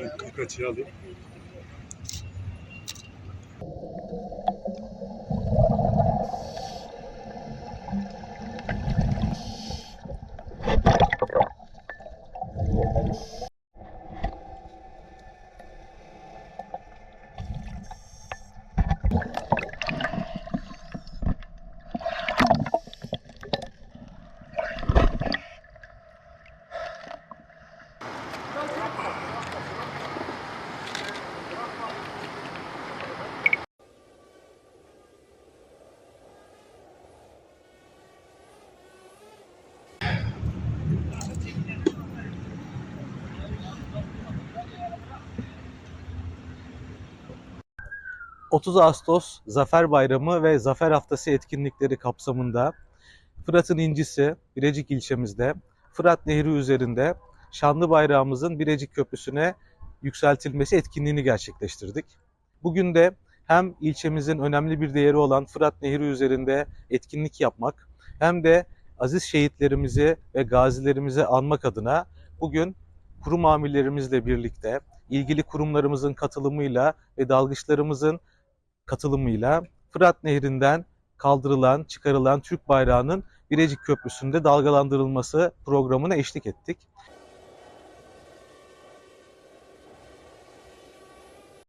Ben kırk açıyı alayım. – 30 Ağustos Zafer Bayramı ve Zafer Haftası etkinlikleri kapsamında Fırat'ın incisi Birecik ilçemizde Fırat Nehri üzerinde şanlı bayrağımızın Birecik Köprüsü'ne yükseltilmesi etkinliğini gerçekleştirdik. Bugün de hem ilçemizin önemli bir değeri olan Fırat Nehri üzerinde etkinlik yapmak hem de aziz şehitlerimizi ve gazilerimizi anmak adına bugün kurum amirlerimizle birlikte ilgili kurumlarımızın katılımıyla ve dalgıçlarımızın katılımıyla Fırat Nehri'nden kaldırılan, çıkarılan Türk bayrağının Birecik Köprüsü'nde dalgalandırılması programına eşlik ettik.